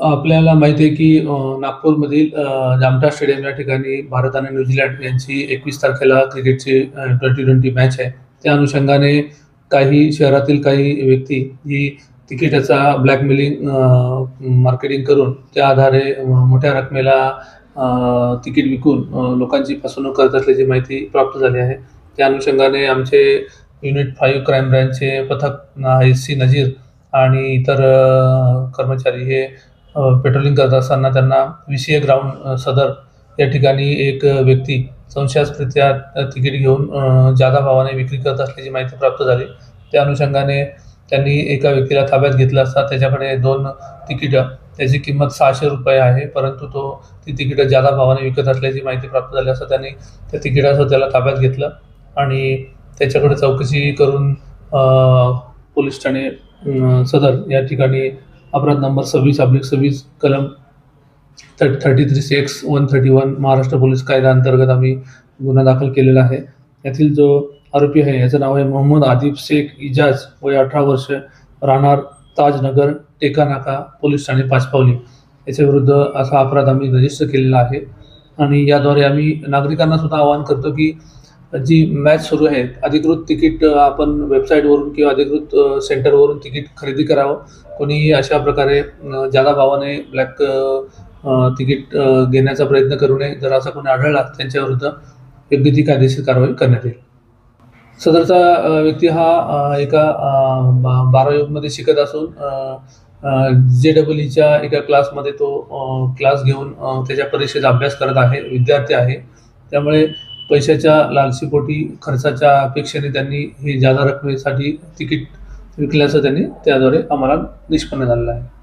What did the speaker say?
आपल्याला माहिती आहे की नागपूरमधील जामटा जामठा स्टेडियम या ठिकाणी भारत आणि न्यूझीलंड यांची एकवीस तारखेला क्रिकेटची ट्वेंटी ट्वेंटी मॅच आहे. त्या अनुषंगाने काही शहरातील काही व्यक्ती ही तिकिटाचा ब्लॅकमेलिंग मार्केटिंग करून त्या आधारे मोठ्या रकमेला तिकीट विकून लोकांची फसवणूक करत असल्याची माहिती प्राप्त झाली आहे. त्या अनुषंगाने आमचे युनिट फाईव्ह क्राईम ब्रँचचे पथक एस सी नजीर आणि इतर कर्मचारी हे पेट्रोलिंग करत असताना त्यांना विषय सी ए ग्राउंड सदर या ठिकाणी एक व्यक्ती संशयास्पृत्या तिकीट घेऊन जादा भावाने विक्री करत असल्याची माहिती प्राप्त झाली. त्या अनुषंगाने त्यांनी एका व्यक्तीला ताब्यात घेतला असता. त्याच्याकडे दोन तिकीटं त्याची किंमत सहाशे रुपये आहे परंतु तो ती तिकीटं जादा भावाने विकत असल्याची माहिती प्राप्त झाली असता त्यांनी त्या तिकिटासह त्याला ताब्यात घेतलं आणि त्याच्याकडे चौकशी करून पोलीस ठाणे सदर या ठिकाणी अपराध नंबर सव्वीस अब्लिक सव्वीस कलम thirty three six one thirty one Maharashtra police कायदा अंतर्गत आम्ही गुन्हा दाखल केलेला आहे. यातील जो आरोपी आहे याचं नाव आहे मोहम्मद आदिब शेख इजाज वय अठरा वर्ष राहणार ताजनगर टेका नाका पोलीस ठाणे पाचपावली. याच्याविरुद्ध असा अपराध आम्ही रजिस्टर केलेला आहे. आणि याद्वारे आम्ही नागरिकांना सुद्धा आवाहन करतो की जी मॅच सुरू आहेत अधिकृत तिकीट आपण वेबसाईटवरून किंवा अधिकृत सेंटरवरून तिकीट खरेदी करावं. कोणीही अशा प्रकारे ज्यादा भावाने ब्लॅक तिकीट घेण्याचा प्रयत्न करू नये जर असा कोणी आढळला त्यांच्याविरुद्ध योग्य ती कायदेशीर कारवाई करण्यात येईल. सदरचा व्यक्ती हा एका बा- बारावीमध्ये शिकत असून जे डबल ईच्या एका क्लासमध्ये तो क्लास घेऊन त्याच्या परीक्षेचा अभ्यास करत आहे विद्यार्थी आहे. त्यामुळे पैशाच्या लालसीपोटी खर्चाच्या अपेक्षेने त्यांनी हे जादा रकमेसाठी तिकीट विकल्याचं त्यांनी त्याद्वारे आम्हाला निष्पन्न झालेलं आहे.